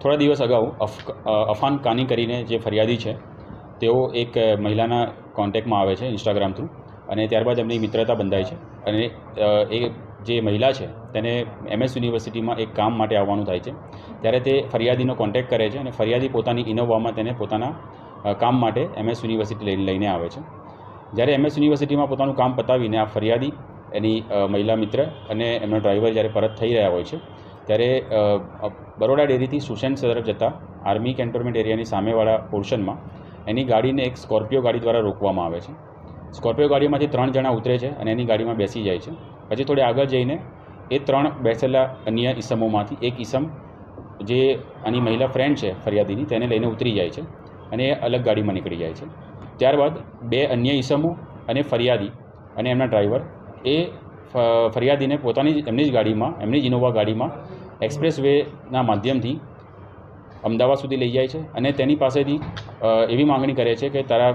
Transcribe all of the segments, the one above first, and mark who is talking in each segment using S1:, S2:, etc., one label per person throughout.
S1: થોડા દિવસ અગાઉ અફ અફાન કાની કરીને જે ફરિયાદી છે, તેઓ એક મહિલાના કોન્ટેક્ટમાં આવે છે ઇન્સ્ટાગ્રામ થ્રુ અને ત્યારબાદ એમની મિત્રતા બંધાય છે. અને એ જે મહિલા છે, તેને એમએસ યુનિવર્સિટીમાં એક કામ માટે આવવાનું થાય છે. ત્યારે તે ફરિયાદીનો કોન્ટેક્ટ કરે છે અને ફરિયાદી પોતાની ઇનોવામાં તેને પોતાના કામ માટે એમએસ યુનિવર્સિટી લઈને આવે છે. જ્યારે એમએસ યુનિવર્સિટીમાં પોતાનું કામ પતાવીને આ ફરિયાદી એની મહિલા મિત્ર અને એમનો ડ્રાઈવર જ્યારે પરત થઈ રહ્યા હોય છે, ત્યારે બરોડા ડેરીથી સુશેન તરફ જતા આર્મી કેન્ટોનમેન્ટ એરિયાની સામેવાળા પોર્શનમાં એની ગાડીને એક સ્કોર્પિયો ગાડી દ્વારા રોકવામાં આવે છે. સ્કોર્પિયો ગાડીમાંથી ત્રણ જણા ઉતરે છે અને એની ગાડીમાં બેસી જાય છે. પછી થોડી આગળ જઈને એ ત્રણ બેસેલા અન્ય ઈસમોમાંથી એક ઈસમ જે આની મહિલા ફ્રેન્ડ છે ફરિયાદીની, તેને લઈને ઉતરી જાય છે અને એ અલગ ગાડીમાં નીકળી જાય છે. ત્યારબાદ બે અન્ય ઈસમો અને ફરિયાદી અને એમના ડ્રાઈવર એ ફરિયાદીને પોતાની એમની જ ગાડીમાં, એમની જ ઇનોવા ગાડીમાં એક્સપ્રેસ વેના માધ્યમથી અમદાવાદ સુધી લઈ જાય છે અને તેની પાસેથી એવી માંગણી કરે છે કે તારા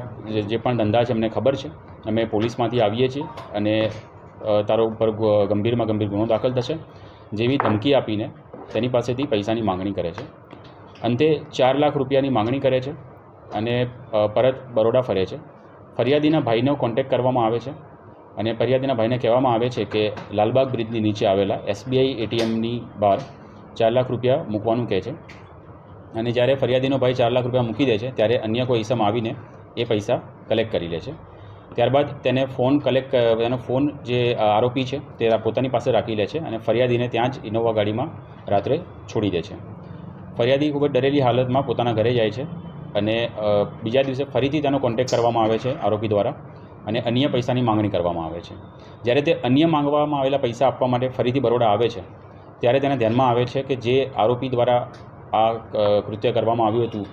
S1: જે પણ ધંધા છે અમને ખબર છે. અમે પોલીસમાંથી આવીએ છીએ અને તારો ઉપર ગંભીરમાં ગંભીર ગુનો દાખલ થશે. જેવી ધમકી આપીને તેની પાસેથી પૈસાની માંગણી કરે છે. અંતે ચાર લાખ રૂપિયાની માંગણી કરે છે અને પરત બરોડા ફરે છે. ફરિયાદીના ભાઈનો કોન્ટેક્ટ કરવામાં આવે છે. અને ફરિયાદીના ભાઈને કહેવામાં આવે છે કે લાલબાગ બ્રિજની નીચે આવેલા એસબીઆઈ એટીએમની બહાર ચાર લાખ રૂપિયા મૂકવાનું કહે છે. અને જ્યારે ફરિયાદીનો ભાઈ ચાર લાખ રૂપિયા મૂકી દે છે, ત્યારે અન્ય કોઈ ઈસમ આવીને એ પૈસા કલેક્ટ કરી લે છે. ત્યારબાદ તેને ફોન કલેક્ટ તેનો ફોન જે આરોપી છે, તે પોતાની પાસે રાખી લે છે અને ફરિયાદીને ત્યાં જ ઇનોવા ગાડીમાં રાત્રે છોડી દે છે. ફરિયાદી ખૂબ જ ડરેલી હાલતમાં પોતાના ઘરે જાય છે અને બીજા દિવસે ફરીથી તેનો કોન્ટેક્ટ કરવામાં આવે છે આરોપી દ્વારા. અને અન્ય પૈસાની માંગણી કરવામાં આવે છે. જ્યારે તે અન્ય માંગવામાં આવેલા પૈસા આપવા માટે ફરીથી બરોડા આવે છે, ત્યારે તેને ધ્યાનમાં આવે છે કે જે આરોપી દ્વારા આ કૃત્ય કરવામાં આવ્યું હતું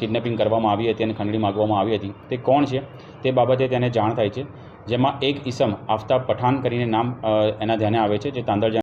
S1: કિડનેપિંગ કરવામાં આવી હતી અને ખંડણી માગવામાં આવી હતી, તે કોણ છે તે બાબતે તેને જાણ થાય છે. જેમાં એક ઈસમ આફતાબ પઠાણ કરીને નામ એના ધ્યાને આવે છે, જે તાંદળજા